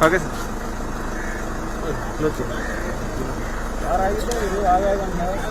알겠습니다. 그렇지. 잘 알겠어요. 이리 와야 간다.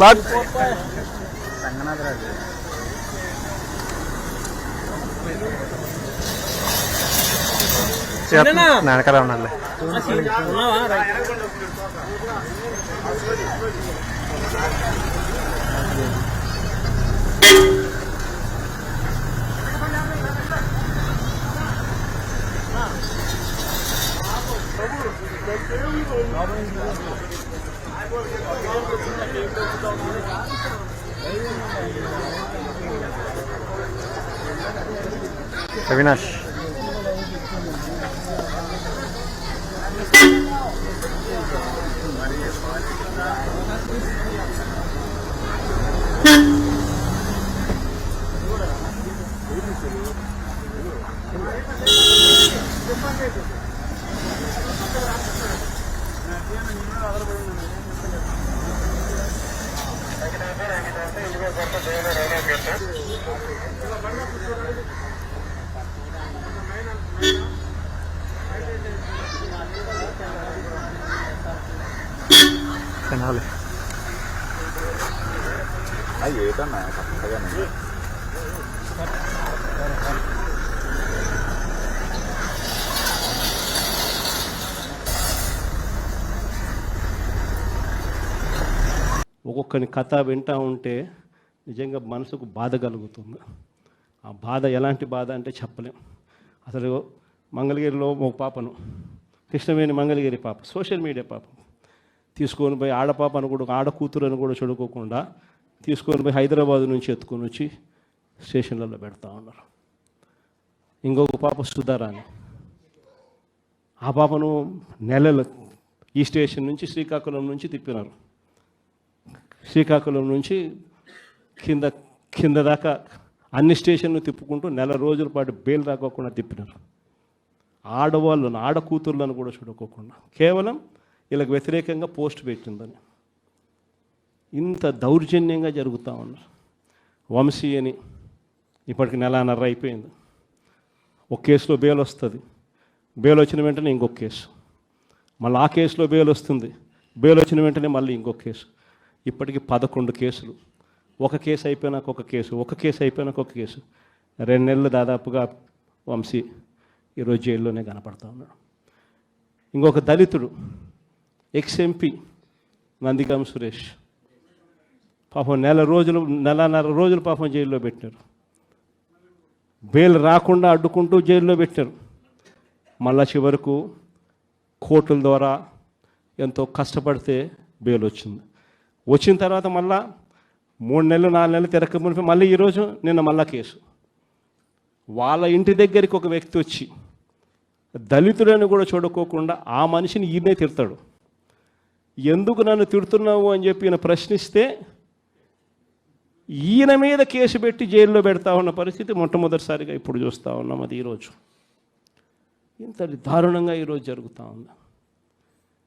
Okay sir బాగ్ వెనకాల ఉండాలి అవినాష్ తినాలి. ఏదన్నా కరెక్ట్గానే ఒక్కొక్కని కథ వింటా ఉంటే నిజంగా మనసుకు బాధ కలుగుతుంది. ఆ బాధ ఎలాంటి బాధ అంటే చెప్పలేం. అసలు మంగళగిరిలో ఒక పాపను కృష్ణవేణి మంగళగిరి పాప సోషల్ మీడియా పాప. తీసుకొని పోయి ఆడపాపను కూడా ఆడ అని కూడా చూడుకోకుండా తీసుకొని పోయి హైదరాబాద్ నుంచి ఎత్తుకొని వచ్చి స్టేషన్లలో పెడతా ఉన్నారు. ఇంకొక పాప సుధారాణి. ఆ పాపను నెలలు ఈ స్టేషన్ నుంచి శ్రీకాకుళం నుంచి తిప్పినారు. శ్రీకాకుళం నుంచి కింద కింద దాకా అన్ని స్టేషన్లు తిప్పుకుంటూ నెల రోజుల పాటు బెయిల్ రాకోకుండా తిప్పినారు. ఆడవాళ్ళను ఆడ కూతుర్లను కూడా చూడకోకుండా. కేవలం వీళ్ళకి వ్యతిరేకంగా పోస్ట్ పెట్టిందని. ఇంత దౌర్జన్యంగా జరుగుతూ ఉన్నారు. వంశీ అని ఇప్పటికి నెలన్నర అయిపోయింది. ఒక కేసులో బెయిల్ వస్తుంది. బెయిల్ వచ్చిన వెంటనే ఇంకొక కేసు. మళ్ళీ ఆ కేసులో బెయిల్ వస్తుంది. బెయిల్ వచ్చిన వెంటనే మళ్ళీ ఇంకొక కేసు. ఇప్పటికి పదకొండు కేసులు. ఒక కేసు అయిపోయినాక ఒక కేసు ఒక కేసు అయిపోయినాక ఒక కేసు. రెండు నెలలు దాదాపుగా వంశీ ఈరోజు జైల్లోనే కనపడతా ఉన్నాడు. ఇంకొక దళితుడు ఎక్స్ ఎంపీ నందిగాం సురేష్ పాపం నెల రోజులు నెలన్నర రోజులు పాపం జైల్లో పెట్టారు. బెయిల్ రాకుండా అడ్డుకుంటూ జైల్లో పెట్టారు. మళ్ళా చివరకు కోర్టుల ద్వారా ఎంతో కష్టపడితే బెయిల్ వచ్చింది. వచ్చిన తర్వాత మళ్ళా మూడు నెలలు నాలుగు నెలలు తిరగక మునిపి మళ్ళీ ఈరోజు నిన్న మళ్ళా కేసు. వాళ్ళ ఇంటి దగ్గరికి ఒక వ్యక్తి వచ్చి దళితుడని కూడా చూడకోకుండా ఆ మనిషిని ఈయనే తిడతాడు. ఎందుకు నన్ను తిడుతున్నావు అని చెప్పి ఈయన ప్రశ్నిస్తే ఈయన మీద కేసు పెట్టి జైల్లో పెడతా ఉన్న పరిస్థితి మొట్టమొదటిసారిగా ఇప్పుడు చూస్తూ ఉన్నాం అది ఈరోజు ఇంత దారుణంగా ఈరోజు జరుగుతూ ఉంది.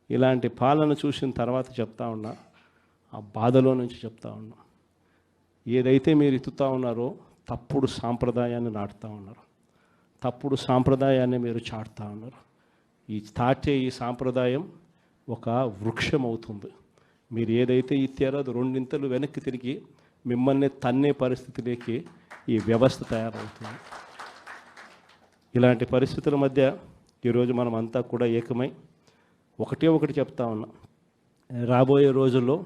ఇలాంటి పాలన చూసిన తర్వాత చెప్తా ఉన్నా ఆ బాధలో నుంచి చెప్తా ఉన్నా. ఏదైతే మీరు ఇతుతా ఉన్నారో తప్పుడు సాంప్రదాయాన్ని నాటుతూ ఉన్నారు. తప్పుడు సాంప్రదాయాన్ని మీరు చాటుతూ ఉన్నారు. ఈ తాటే ఈ సాంప్రదాయం ఒక వృక్షం అవుతుంది మీరు ఏదైతే ఇచ్చారో అది రెండింతలు వెనక్కి తిరిగి మిమ్మల్ని తన్నే పరిస్థితిలోకి ఈ వ్యవస్థ తయారవుతుంది. ఇలాంటి పరిస్థితుల మధ్య ఈరోజు మనం అంతా కూడా ఏకమై ఒకటే ఒకటి చెప్తా ఉన్నాం. రాబోయే రోజుల్లో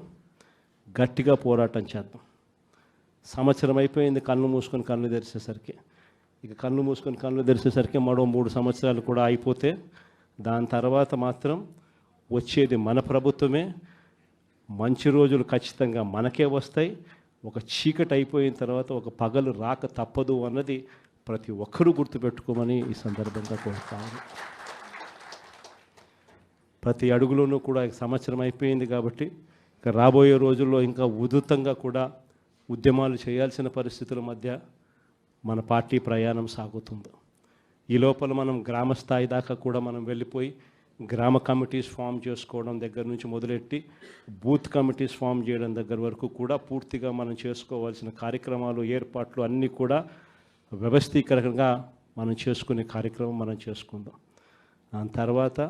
గట్టిగా పోరాటం చేద్దాం. సంవత్సరం అయిపోయింది కళ్ళు మూసుకొని కళ్ళు తెరిచేసరికి. ఇక కళ్ళు మూసుకొని కళ్ళు తెరిచేసరికి మరో మూడు సంవత్సరాలు కూడా అయిపోతే దాని తర్వాత మాత్రం వచ్చేది మన ప్రభుత్వమే. మంచి రోజులు ఖచ్చితంగా మనకే వస్తాయి. ఒక చీకటి అయిపోయిన తర్వాత ఒక పగలు రాక తప్పదు అన్నది ప్రతి ఒక్కరూ గుర్తుపెట్టుకోమని ఈ సందర్భంగా కోరుతాను ప్రతి అడుగులోనూ కూడా సంవత్సరం అయిపోయింది కాబట్టి ఇక రాబోయే రోజుల్లో ఇంకా ఉధృతంగా కూడా ఉద్యమాలు చేయాల్సిన పరిస్థితుల మధ్య మన పార్టీ ప్రయాణం సాగుతుంది. ఈ లోపల మనం గ్రామ స్థాయి దాకా కూడా మనం వెళ్ళిపోయి గ్రామ కమిటీస్ ఫామ్ చేసుకోవడం దగ్గర నుంచి మొదలెట్టి బూత్ కమిటీస్ ఫామ్ చేయడం దగ్గర వరకు కూడా పూర్తిగా మనం చేసుకోవాల్సిన కార్యక్రమాలు ఏర్పాట్లు అన్నీ కూడా వ్యవస్థీకరంగా మనం చేసుకునే కార్యక్రమం మనం చేసుకుందాం. దాని తర్వాత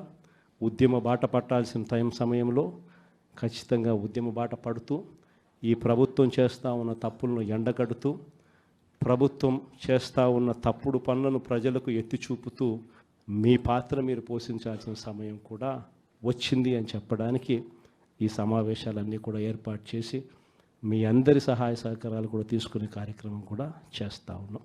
ఉద్యమ బాట పట్టాల్సిన టైం సమయంలో ఖచ్చితంగా ఉద్యమ బాట పడుతూ ఈ ప్రభుత్వం చేస్తూ ఉన్న తప్పులను ఎండగడుతూ ప్రభుత్వం చేస్తూ ఉన్న తప్పుడు పనులను ప్రజలకు ఎత్తి చూపుతూ మీ పాత్ర మీరు పోషించాల్సిన సమయం కూడా వచ్చింది అని చెప్పడానికి ఈ సమావేశాలన్నీ కూడా ఏర్పాటు చేసి మీ అందరి సహాయ సహకారాలు కూడా తీసుకునే కార్యక్రమం కూడా చేస్తూ ఉన్నాం.